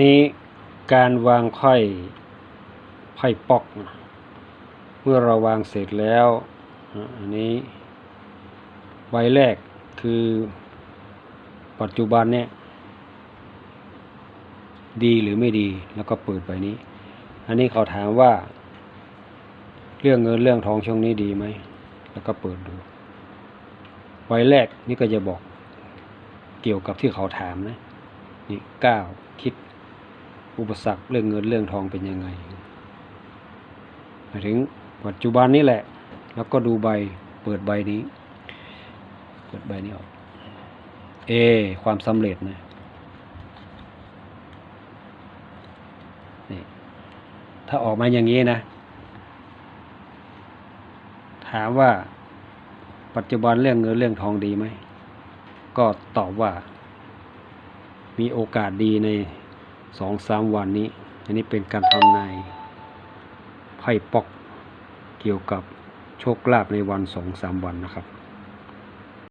นี่การวางไพ่ไพ่ปอก เมื่อเราวางเสร็จแล้วอันนี้ใบแรกคือปัจจุบันเนี่ย ดีหรือไม่ดีแล้วก็เปิดใบนี้ อันนี้เขาถามว่า เรื่องเงินเรื่องทองช่วงนี้ดีไหม แล้วก็เปิดดูใบแรกนี่ก็จะบอกเกี่ยวกับที่เขาถามนะนี่เก้าคิด อุปสรรคเรื่องเงินเรื่องทองเป็นยังไงมาถึงปัจจุบันนี้แหละ แล้วก็ดูใบเปิดใบนี้ เปิดใบนี้ออก เอ ความสำเร็จนะนี่ถ้าออกมาอย่างนี้นะ ถามว่าปัจจุบันเรื่องเงินเรื่องทองดีไหม ก็ตอบว่า มีโอกาสดีใน สองสามวันนี้ อันนี้เป็นการทำนายไพ่ปอกเกี่ยวกับโชคลาภในวันสองสามวันนะครับ